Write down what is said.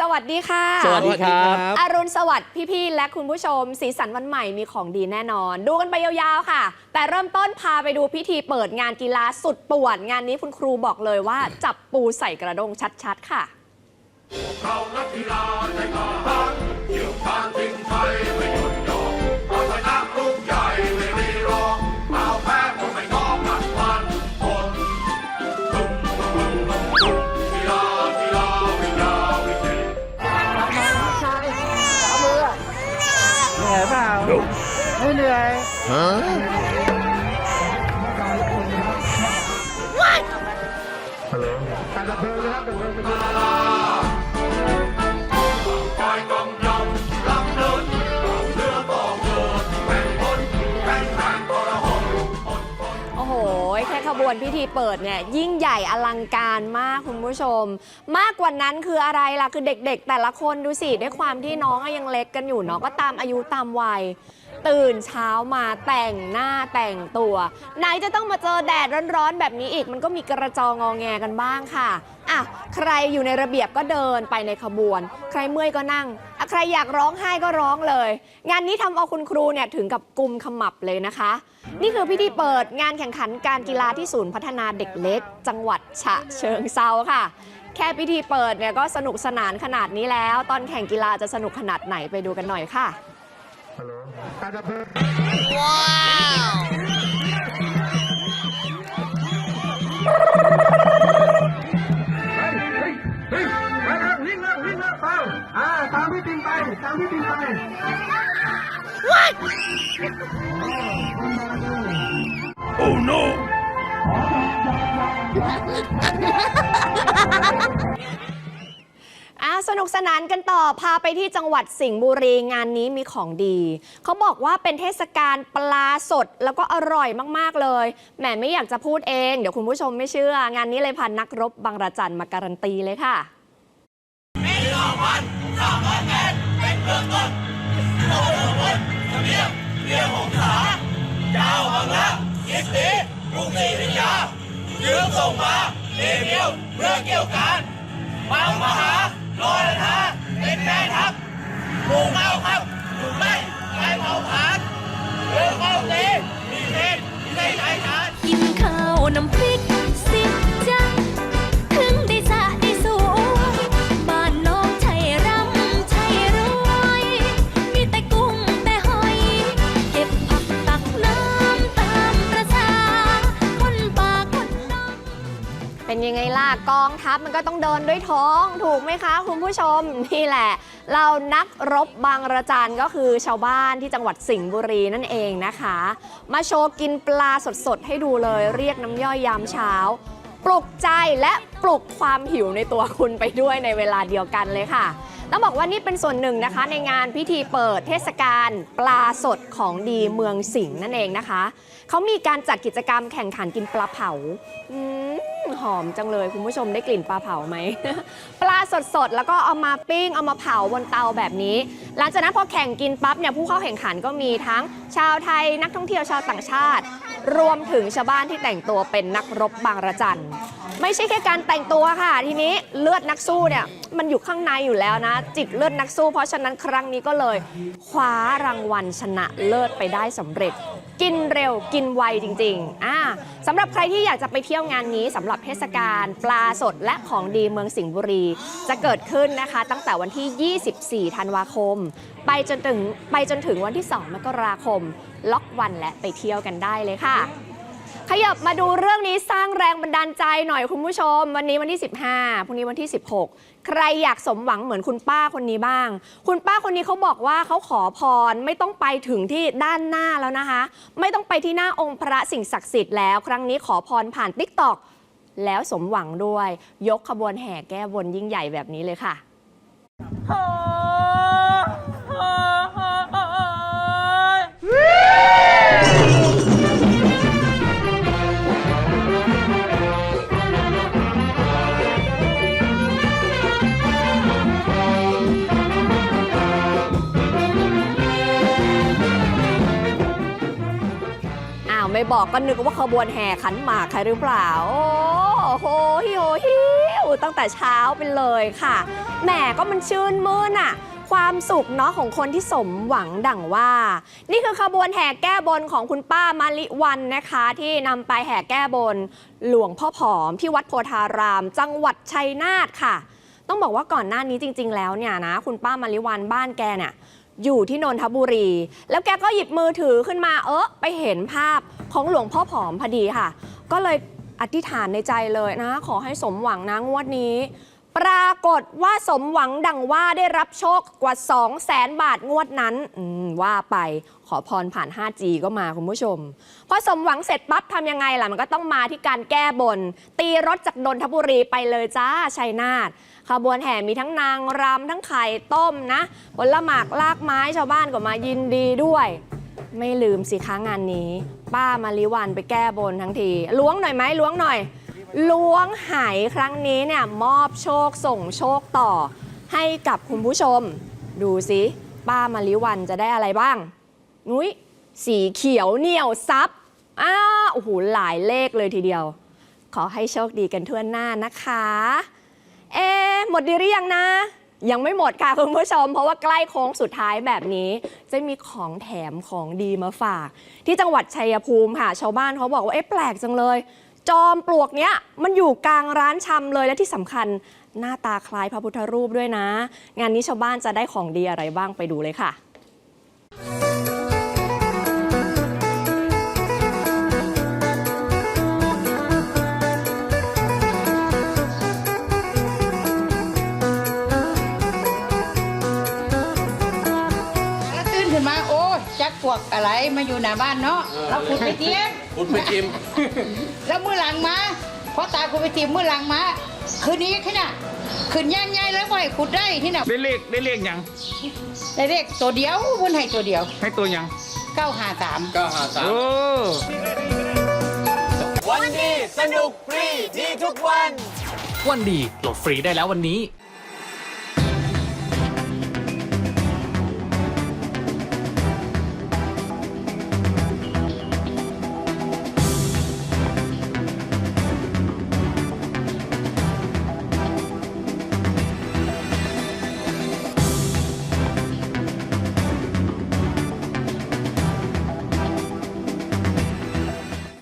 สวัสดีค่ะ สวัสดีครับ อรุณสวัสดิ์พี่ๆและคุณผู้ชม สีสันวันใหม่มีของดีแน่นอน ดูกันไปยาวๆค่ะ แต่เริ่มต้นพาไปดูพิธีเปิดงานกีฬาสุดป่วนงานนี้คุณครูบอกเลยว่า จับปูใส่กระดงชัดๆค่ะเรานักกีฬาใจกล้า ค วนพิธีเปิดเนี่ยยิ่งใหญ่อลังการมากคุณผู้ชม มากกว่านั้นคืออะไรล่ะ คือเด็กๆ แต่ละคนดูสิ ด้วยความที่น้องอะยังเล็กกันอยู่เนาะก็ตามอายุตามวัย ตื่นเช้ามาแต่งหน้าแต่งตัว ไหนจะต้องมาเจอแดดร้อนๆแบบนี้อีก มันก็มีกระจองงอแงกันบ้างค่ะ อะใครอยู่ในระเบียบก็เดินไปในขบวน ใครเมื่อยก็นั่งอะใครอยากร้องไห้ก็ร้องเลย งานนี้ทำเอาคุณครูเนี่ยถึงกับกุมขมับเลยนะคะ นี่คือพิธีเปิดงานแข่งขันการกีฬาที่ศูนย์พัฒนาเด็กเล็ก จังหวัดฉะเชิงเซาค่ะ แค่พิธีเปิดเนี่ยก็สนุกสนานขนาดนี้แล้ว ตอนแข่งกีฬาจะสนุกขนาดไหนไปดูกันหน่อยค่ะเตามพี่ปิงไปตามพี่ปิงไปอะสนุกสนานกันต่อพาไปที่จังหวัดสิงห์บุรีงานนี้มีของดี เขาบอกว่าเป็นเทศกาลปลาสดแล้วก็อร่อยมากๆเลยแหมไม่อยากจะพูดเอง เดี๋ยวคุณผู้ชมไม่เชื่อ งานนี้เลยพานักรบบางระจันมาการันตีเลยค่ะ เริ่มต้นเราไปสมพลทำเนียงเรียงหงษาเจ้าบางละยิสติกรุงศรีพิยายืมส่งมาเลเดียวเพื่อเกี่ยวการบางมหาลอยทาเป็นแม่ทัพหมู่เก้าครับถูกไม่ไล่เผาผลาญเรื่องเมาตีมีเทนมีใจใจการกินข้าวน้ำพริก เป็นยังไงล่ะกองทัพมันก็ต้องเดินด้วยท้องถูกไหมคะ คุณผู้ชมนี่แหละเรานักรบบางระจันก็คือชาวบ้านที่จังหวัดสิงห์บุรีนั่นเองนะคะ มาโชว์กินปลาสดๆ ให้ดูเลยเรียกน้ำย่อยยามเช้า ปลุกใจและปลุกความหิวในตัวคุณไปด้วยในเวลาเดียวกันเลยค่ะ ต้องบอกว่านี่เป็นส่วนหนึ่งนะคะ ในงานพิธีเปิดเทศกาลปลาสดของดีเมืองสิงห์นั่นเองนะคะ เขามีการจัดกิจกรรมแข่งขันกินปลาเผาอหอมจังเลยคุณผู้ชมได้กลิ่นปลาเผาไหม ปลาสดๆแล้วก็เอามาปิ้งเอามาเผาบนเตาแบบนี้ หลังจากนั้นพอแข่งกินปั๊บเนี่ยผู้เข้าแข่งขันก็มีทั้งชาวไทยนักท่องเที่ยวชาวต่างชาติ รวมถึงชาวบ้านที่แต่งตัวเป็นนักรบบางระจัน ไม่ใช่แค่การแต่งตัวค่ะ ทีนี้เลือดนักสู้เนี่ยมันอยู่ข้างในอยู่แล้วนะ จิตเลือดนักสู้ เพราะฉะนั้นครั้งนี้ก็เลยคว้ารางวัลชนะเลิศไปได้สำเร็จ กินเร็วกินไวจริงๆอ่าสำหรับใครที่อยากจะไปเที่ยวงานนี้สำหรับเทศกาลปลาสดและของดีเมืองสิงห์บุรี จะเกิดขึ้นนะคะ ตั้งแต่วันที่ 24 ธันวาคม ไปจนถึงไปจนถึงวันที่ 2 มกราคม ล็อกวันและไปเที่ยวกันได้เลยค่ะ ขยับมาดูเรื่องนี้สร้างแรงบันดาลใจหน่อยคุณผู้ชม วันนี้วันที่ 15พรุ่งนี้วันที่ 16 ใครอยากสมหวังเหมือนคุณป้าคนนี้บ้าง คุณป้าคนนี้เขาบอกว่าเขาขอพรไม่ต้องไปถึงที่ด้านหน้าแล้วนะคะ ไม่ต้องไปที่หน้าองค์พระสิ่งศักดิ์สิทธิ์แล้ว ครั้งนี้ขอพรผ่านติ๊กตอกแล้วสมหวังด้วย ยกขบวนแห่แก้บนยิ่งใหญ่แบบนี้เลยค่ะ บอกก็นึกว่าขบวนแห่ขันหมากใครหรือเปล่า โอ้โหฮิโหฮิวตั้งแต่เช้าไปเลยค่ะ แหมก็มันชื่นมื่นอะความสุขเนาะของคนที่สมหวังดั่งว่า นี่คือขบวนแห่แก้บนของคุณป้ามาลิวันนะคะ ที่นำไปแห่แก้บนหลวงพ่อผอมที่วัดโพธาราม จังหวัดชัยนาทค่ะ ต้องบอกว่าก่อนหน้านี้จริง ๆ แล้วเนี่ยนะ คุณป้ามาริวันบ้านแกเนี่ย อยู่ที่นนทบุรี แล้วแกก็หยิบมือถือขึ้นมาเออไปเห็นภาพของหลวงพ่อผอมพอดีค่ะ ก็เลยอธิษฐานในใจเลยนะ ขอให้สมหวังนะงวดนี้ ปรากฏว่าสมหวังดังว่าได้รับโชคกว่า 2 0 0แสนบาทงวดนั้นว่าไปขอพรผ่าน 5G ก็มาคุณผู้ชม พอสมหวังเสร็จปั๊บทำยังไงล่ะ มันก็ต้องมาที่การแก้บน ตีรถจากนนทบุรีไปเลยจ้าชัยนาท ขบวนแห่มีทั้งนางรำทั้งไข่ต้มนะผลหมากลากไม้ชาวบ้านก็มายินดีด้วย ไม่ลืมสิคะงานนี้ ป้ามาริวันไปแก้บนทั้งที ล้วงหน่อยไหมล้วงหน่อย ล้วงหายครั้งนี้เนี่ยมอบโชคส่งโชคต่อ ให้กับคุณผู้ชม ดูสิป้ามาริวันจะได้อะไรบ้าง นุ้ยสีเขียวเหนียวซับอ้าโอ้โหหลายเลขเลยทีเดียว ขอให้โชคดีกันทั่วหน้านะคะ เอะหมดดีหรือยังนะ ยังไม่หมดค่ะคุณผู้ชม เพราะว่าใกล้โค้งสุดท้ายแบบนี้จะมีของแถมของดีมาฝาก ที่จังหวัดชัยภูมิค่ะ ชาวบ้านเขาบอกว่าเอ๊ะแปลกจังเลย จอมปลวกเนี้ยมันอยู่กลางร้านชำเลยและที่สำคัญหน้าตาคล้ายพระพุทธรูปด้วยนะ งานนี้ชาวบ้านจะได้ของดีอะไรบ้างไปดูเลยค่ะ วกอะไรมาอยู่หน้าบ้านเนาะเราขุดไปเทียงคุณไปจิมแล้วมือหลังมาพอตาขุดไปทีมือหลังมาคืนนี้ขึ้นน่ะขึ้นย่างใหญ่แล้วบ่ให้ขุดได้ที่น่ะได้เลขได้เลขยังได้เลขตัวเดียวบนให้ตัวเดียวให้ตัวยัง953ก็หาสามโอ้วันดีโหลดฟรีได้แล้ววันนี้